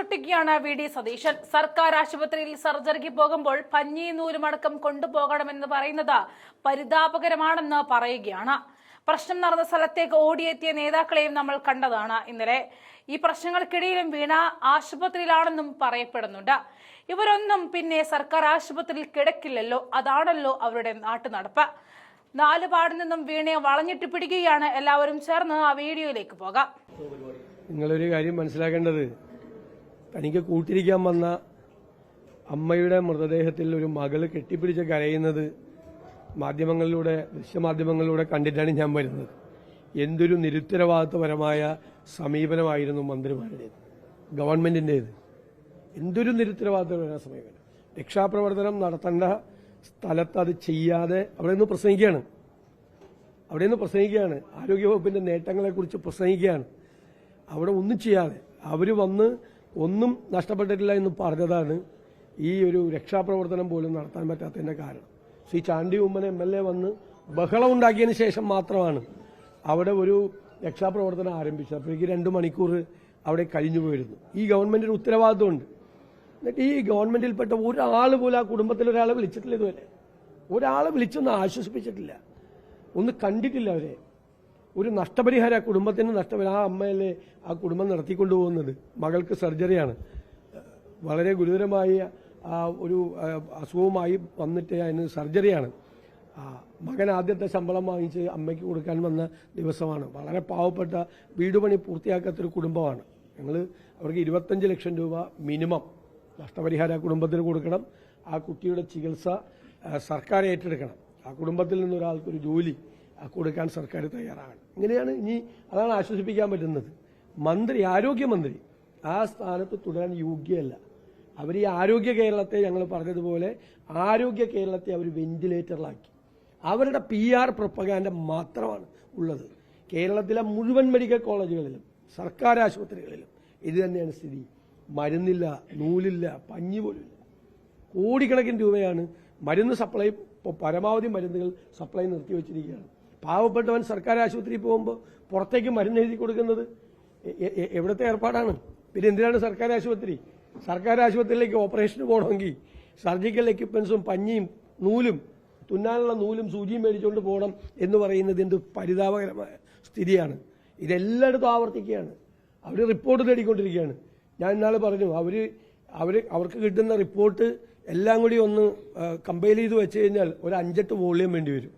ചുട്ടിക്കുകയാണ് V D Satheesan. സർക്കാർ ആശുപത്രിയിൽ സർജറിക്ക് പോകുമ്പോൾ പഞ്ഞി നൂലുമടക്കം കൊണ്ടുപോകണമെന്ന് പറയുന്നത് പരിതാപകരമാണെന്ന് പറയുകയാണ്. പ്രശ്നം നടന്ന സ്ഥലത്തേക്ക് ഓടിയെത്തിയ നേതാക്കളെയും നമ്മൾ കണ്ടതാണ് ഇന്നലെ. ഈ പ്രശ്നങ്ങൾക്കിടയിലും വീണ ആശുപത്രിയിലാണെന്നും പറയപ്പെടുന്നുണ്ട്. ഇവരൊന്നും പിന്നെ സർക്കാർ ആശുപത്രിയിൽ കിടക്കില്ലല്ലോ അതാണല്ലോ അവരുടെ നാട്ടുനടപ്പ്. നാലുപാടിൽ നിന്നും വീണയെ വളഞ്ഞിട്ട് പിടിക്കുകയാണ് എല്ലാവരും. ചേർന്ന് ആ വീഡിയോയിലേക്ക് പോകാം. നിങ്ങളൊരു കാര്യം മനസ്സിലാക്കേണ്ടത് തനിക്ക് കൂട്ടിരിക്കാൻ വന്ന അമ്മയുടെ മൃതദേഹത്തിൽ ഒരു മകൾ കെട്ടിപ്പിടിച്ച് കരയുന്നത് മാധ്യമങ്ങളിലൂടെ ദൃശ്യമാധ്യമങ്ങളിലൂടെ കണ്ടിട്ടാണ് ഞാൻ വരുന്നത്. എന്തൊരു നിരുത്തരവാദിത്വപരമായ സമീപനമായിരുന്നു മന്ത്രിമാരുടേത് ഗവൺമെന്റിന്റേത്. എന്തൊരു നിരുത്തരവാദിത്വപരമായ സമീപനം. രക്ഷാപ്രവർത്തനം നടത്തേണ്ട സ്ഥലത്ത് അത് ചെയ്യാതെ അവിടെ നിന്ന് പ്രസംഗിക്കുകയാണ്. അവിടെ നിന്ന് പ്രസംഗിക്കുകയാണ്. ആരോഗ്യവകുപ്പിന്റെ നേട്ടങ്ങളെക്കുറിച്ച് പ്രസംഗിക്കുകയാണ്. അവിടെ ഒന്നും ചെയ്യാതെ. അവർ വന്ന് ഒന്നും നഷ്ടപ്പെട്ടിട്ടില്ല എന്ന് പറഞ്ഞതാണ് ഈ ഒരു രക്ഷാപ്രവർത്തനം പോലും നടത്താൻ പറ്റാത്തതിന്റെ കാരണം. Shri Chandy Oommen M L A വന്ന് ബഹളം ഉണ്ടാക്കിയതിന് ശേഷം മാത്രമാണ് അവിടെ ഒരു രക്ഷാപ്രവർത്തനം ആരംഭിച്ചത്. അപ്പോഴേക്ക് രണ്ട് മണിക്കൂർ അവിടെ കഴിഞ്ഞു പോയിരുന്നു. ഈ ഗവൺമെന്റിന് ഉത്തരവാദിത്വമുണ്ട്. എന്നിട്ട് ഈ ഗവൺമെന്റിൽപ്പെട്ട ഒരാൾ പോലും ആ കുടുംബത്തിൽ ഒരാളെ വിളിച്ചിട്ടില്ല ഇതുവരെ. ഒരാളെ വിളിച്ചൊന്നും ആശ്വസിപ്പിച്ചിട്ടില്ല. ഒന്ന് കണ്ടിട്ടില്ല അവരെ. ഒരു നഷ്ടപരിഹാരം ആ കുടുംബത്തിന് നഷ്ടപരിഹാരം ആ അമ്മയല്ലേ ആ കുടുംബം നടത്തിക്കൊണ്ടുപോകുന്നത്? മകൾക്ക് സർജറിയാണ്. വളരെ ഗുരുതരമായ ഒരു അസുഖവുമായി വന്നിട്ട് അതിന് സർജറിയാണ്. മകൻ ആദ്യത്തെ ശമ്പളം വാങ്ങിച്ച് അമ്മയ്ക്ക് കൊടുക്കാൻ വന്ന ദിവസമാണ്. വളരെ പാവപ്പെട്ട വീടുപണി പൂർത്തിയാക്കാത്തൊരു കുടുംബമാണ്. ഞങ്ങൾ അവർക്ക് ഇരുപത്തഞ്ച് ലക്ഷം രൂപ മിനിമം നഷ്ടപരിഹാരം ആ കുടുംബത്തിന് കൊടുക്കണം. ആ കുട്ടിയുടെ ചികിത്സ സർക്കാർ ഏറ്റെടുക്കണം. ആ കുടുംബത്തിൽ നിന്നൊരാൾക്കൊരു ജോലി കൊടുക്കാൻ സർക്കാർ തയ്യാറാണ് ഇങ്ങനെയാണ് ഇനി അതാണ് ആശ്വസിപ്പിക്കാൻ പറ്റുന്നത്. മന്ത്രി ആരോഗ്യമന്ത്രി ആ സ്ഥാനത്ത് തുടരാൻ യോഗ്യല്ല. അവർ ഈ ആരോഗ്യ കേരളത്തെ ഞങ്ങൾ പറഞ്ഞതുപോലെ ആരോഗ്യ കേരളത്തെ അവർ വെന്റിലേറ്ററിലാക്കി. അവരുടെ പി ആർ പ്രൊപ്പഗാൻഡ മാത്രമാണ് ഉള്ളത്. കേരളത്തിലെ മുഴുവൻ മെഡിക്കൽ കോളേജുകളിലും സർക്കാർ ആശുപത്രികളിലും ഇത് തന്നെയാണ് സ്ഥിതി. മരുന്നില്ല നൂലില്ല പഞ്ഞി പോലുമില്ല കോടിക്കണക്കിന് രൂപയാണ് മരുന്ന് സപ്ലൈ പരമാവധി മരുന്നുകൾ സപ്ലൈ നിർത്തിവെച്ചിരിക്കുകയാണ്. പാവപ്പെട്ടവൻ സർക്കാർ ആശുപത്രിയിൽ പോകുമ്പോൾ പുറത്തേക്ക് മരുന്ന് എഴുതി കൊടുക്കുന്നത് എവിടുത്തെ ഏർപ്പാടാണ്? പിന്നെ എന്തിനാണ് സർക്കാർ ആശുപത്രി? സർക്കാർ ആശുപത്രിയിലേക്ക് ഓപ്പറേഷന് പോകണമെങ്കിൽ സർജിക്കൽ എക്യുപ്മെന്റ്സും പഞ്ഞിയും നൂലും തുന്നാനുള്ള നൂലും സൂചിയും മേടിച്ചുകൊണ്ട് പോകണം എന്ന് പറയുന്നത് എന്ത് പരിതാപകരമായ സ്ഥിതിയാണ്. ഇതെല്ലായിടത്തും ആവർത്തിക്കുകയാണ്. അവർ റിപ്പോർട്ട് തേടിക്കൊണ്ടിരിക്കുകയാണ്. ഞാൻ ഇന്നാൾ പറഞ്ഞു അവർ അവർ അവർക്ക് കിട്ടുന്ന റിപ്പോർട്ട് എല്ലാം കൂടി ഒന്ന് കമ്പയർ ചെയ്ത് വെച്ച് കഴിഞ്ഞാൽ ഒരു അഞ്ചെട്ട് വോളിയം വേണ്ടി വരും.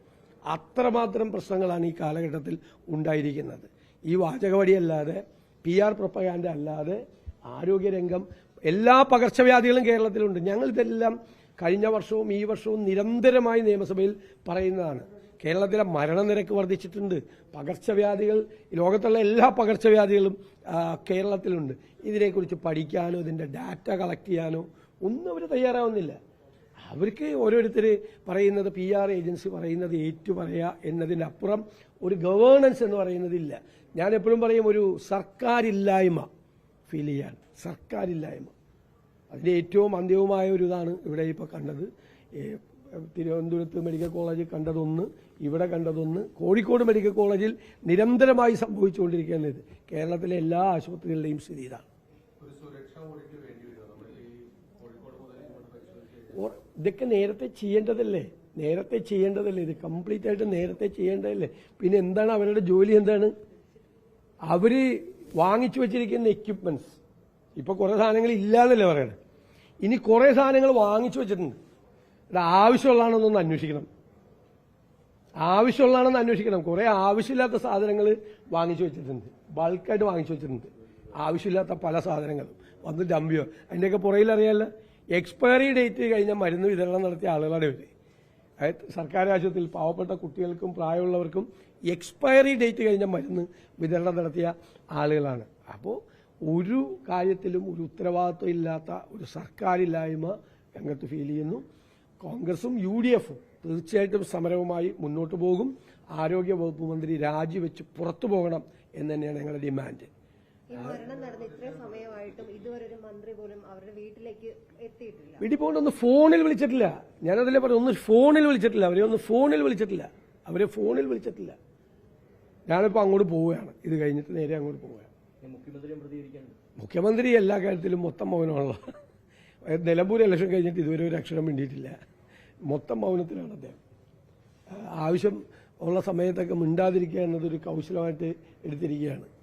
അത്രമാത്രം പ്രശ്നങ്ങളാണ് ഈ കാലഘട്ടത്തിൽ ഉണ്ടായിരിക്കുന്നത്. ഈ വാചകവടിയല്ലാതെ പി ആർ പ്രൊപ്പഗാൻഡ അല്ലാതെ ആരോഗ്യരംഗം എല്ലാ പകർച്ചവ്യാധികളും കേരളത്തിലുണ്ട്. ഞങ്ങളിതെല്ലാം കഴിഞ്ഞ വർഷവും ഈ വർഷവും നിരന്തരമായി നിയമസഭയിൽ പറയുന്നതാണ്. കേരളത്തിലെ മരണനിരക്ക് വർദ്ധിച്ചിട്ടുണ്ട്. പകർച്ചവ്യാധികൾ ലോകത്തുള്ള എല്ലാ പകർച്ചവ്യാധികളും കേരളത്തിലുണ്ട്. ഇതിനെക്കുറിച്ച് പഠിക്കാനോ ഇതിന്റെ ഡാറ്റ കളക്ട് ചെയ്യാനോ ഒന്നും അവർ തയ്യാറാവുന്നില്ല. അവർക്ക് ഓരോരുത്തർ പറയുന്നത് പി ആർ ഏജൻസി പറയുന്നത് ഏറ്റു പറയുക എന്നതിനപ്പുറം ഒരു ഗവേണൻസ് എന്ന് പറയുന്നതില്ല. ഞാൻ എപ്പോഴും പറയും ഒരു സർക്കാരില്ലായ്മ ഫീൽ ചെയ്യാൻ. സർക്കാരില്ലായ്മ. അതിന്റെ ഏറ്റവും അന്ത്യവുമായ ഒരു ഇതാണ് ഇവിടെ ഇപ്പോൾ കണ്ടത്. തിരുവനന്തപുരത്ത് മെഡിക്കൽ കോളേജിൽ കണ്ടതൊന്ന് ഇവിടെ കണ്ടതൊന്ന് കോഴിക്കോട് മെഡിക്കൽ കോളേജിൽ നിരന്തരമായി സംഭവിച്ചുകൊണ്ടിരിക്കുന്നത് കേരളത്തിലെ എല്ലാ ആശുപത്രികളുടെയും സ്ഥിതി ഇതാണ് ഇതൊക്കെ നേരത്തെ ചെയ്യേണ്ടതല്ലേ? നേരത്തെ ചെയ്യേണ്ടതല്ലേ? ഇത് കംപ്ലീറ്റ് ആയിട്ട് നേരത്തെ ചെയ്യേണ്ടതല്ലേ? പിന്നെ എന്താണ് അവരുടെ ജോലി എന്താണ്? അവർ വാങ്ങിച്ചു വെച്ചിരിക്കുന്ന എക്യുപ്മെന്റ്സ് ഇപ്പൊ കുറെ സാധനങ്ങൾ ഇല്ലാന്നല്ലേ പറയണത് ഇനി കുറെ സാധനങ്ങൾ വാങ്ങിച്ചു വെച്ചിട്ടുണ്ട്. ഇത് ആവശ്യമുള്ളതാണെന്നൊന്ന് അന്വേഷിക്കണം. ആവശ്യമുള്ളതാണെന്ന് അന്വേഷിക്കണം. കുറെ ആവശ്യമില്ലാത്ത സാധനങ്ങൾ വാങ്ങിച്ചു വെച്ചിട്ടുണ്ട്. ബൾക്കായിട്ട് വാങ്ങിച്ചു വെച്ചിട്ടുണ്ട്. ആവശ്യമില്ലാത്ത പല സാധനങ്ങളും. വന്ന് ഡംപിയോ അതിന്റെയൊക്കെ പുറയിൽ എക്സ്പയറി ഡേറ്റ് കഴിഞ്ഞ മരുന്ന് വിതരണം നടത്തിയ ആളുകളുടെ പേര് അതായത് സർക്കാർ ആശുപത്രിയിൽ പാവപ്പെട്ട കുട്ടികൾക്കും പ്രായമുള്ളവർക്കും എക്സ്പയറി ഡേറ്റ് കഴിഞ്ഞ മരുന്ന് വിതരണം നടത്തിയ ആളുകളാണ്. അപ്പോൾ ഒരു കാര്യത്തിലും ഒരു ഉത്തരവാദിത്വം ഇല്ലാത്ത ഒരു സർക്കാരില്ലായ്മ രംഗത്ത് ഫീൽ ചെയ്യുന്നു. കോൺഗ്രസും യു ഡി എഫും തീർച്ചയായിട്ടും സമരവുമായി മുന്നോട്ട് പോകും. ആരോഗ്യ വകുപ്പ് മന്ത്രി രാജിവെച്ച് പുറത്തു പോകണം എന്ന് തന്നെയാണ് ഞങ്ങളുടെ ഡിമാൻഡ്. ഈ മരണം നടന്ന ഇത്രയും സമയമായിട്ടും ഇതുവരെ ഒരു മന്ത്രി പോലും അവരുടെ വീട്ടിലേക്ക് എത്തിയിട്ടില്ല. വീട്ടിൽ പോകണ്ട ഒന്ന് ഫോണിൽ വിളിച്ചിട്ടില്ല. ഞാനതിലെ പറഞ്ഞു ഒന്ന് ഫോണിൽ വിളിച്ചിട്ടില്ല. അവരെ ഒന്ന് ഫോണിൽ വിളിച്ചിട്ടില്ല. അവരെ ഫോണിൽ വിളിച്ചിട്ടില്ല. ഞാനിപ്പോൾ അങ്ങോട്ട് പോവുകയാണ്. ഇത് കഴിഞ്ഞിട്ട് നേരെ അങ്ങോട്ട് പോവുകയാണ്. മുഖ്യമന്ത്രി എല്ലാ കാര്യത്തിലും മൊത്തം മൗനമാണല്ലോ. നിലമ്പൂർ ഇലക്ഷൻ കഴിഞ്ഞിട്ട് ഇതുവരെ ഒരു അക്ഷരം വേണ്ടിയിട്ടില്ല മൊത്തം മൗനത്തിലാണ് അദ്ദേഹം. ആവശ്യം ഉള്ള സമയത്തൊക്കെ മിണ്ടാതിരിക്കുക എന്നതൊരു കൗശലമായിട്ട് എടുത്തിരിക്കുകയാണ്.